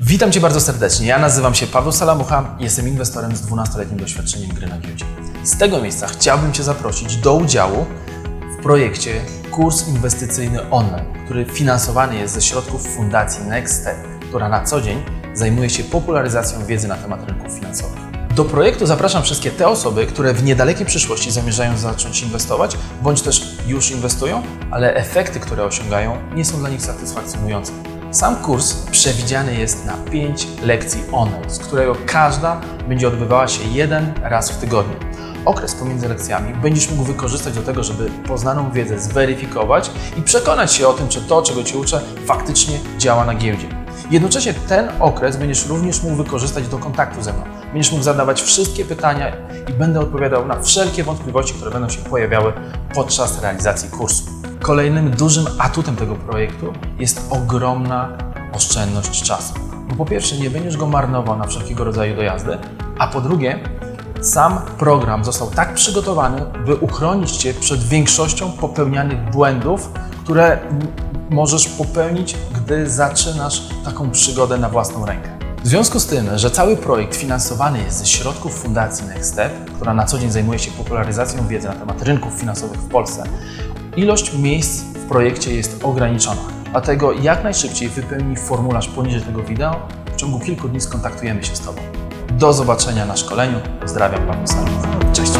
Witam Cię bardzo serdecznie. Ja nazywam się Paweł Salamucha jestem inwestorem z 12-letnim doświadczeniem gry na giełdzie. Z tego miejsca chciałbym Cię zaprosić do udziału w projekcie Kurs Inwestycyjny Online, który finansowany jest ze środków Fundacji Next Step, która na co dzień zajmuje się popularyzacją wiedzy na temat rynków finansowych. Do projektu zapraszam wszystkie te osoby, które w niedalekiej przyszłości zamierzają zacząć inwestować, bądź też już inwestują, ale efekty, które osiągają, nie są dla nich satysfakcjonujące. Sam kurs przewidziany jest na 5 lekcji online, z którego każda będzie odbywała się jeden raz w tygodniu. Okres pomiędzy lekcjami będziesz mógł wykorzystać do tego, żeby poznaną wiedzę zweryfikować i przekonać się o tym, czy to, czego Ci uczę, faktycznie działa na giełdzie. Jednocześnie ten okres będziesz również mógł wykorzystać do kontaktu ze mną. Będziesz mógł zadawać wszystkie pytania i będę odpowiadał na wszelkie wątpliwości, które będą się pojawiały podczas realizacji kursu. Kolejnym dużym atutem tego projektu jest ogromna oszczędność czasu. Bo po pierwsze, nie będziesz go marnował na wszelkiego rodzaju dojazdy, a po drugie, sam program został tak przygotowany, by uchronić Cię przed większością popełnianych błędów, które możesz popełnić, gdy zaczynasz taką przygodę na własną rękę. W związku z tym, że cały projekt finansowany jest ze środków Fundacji Next Step, która na co dzień zajmuje się popularyzacją wiedzy na temat rynków finansowych w Polsce, ilość miejsc w projekcie jest ograniczona. Dlatego jak najszybciej wypełnij formularz poniżej tego wideo. W ciągu kilku dni skontaktujemy się z Tobą. Do zobaczenia na szkoleniu. Pozdrawiam Paweł Sarnów. Cześć.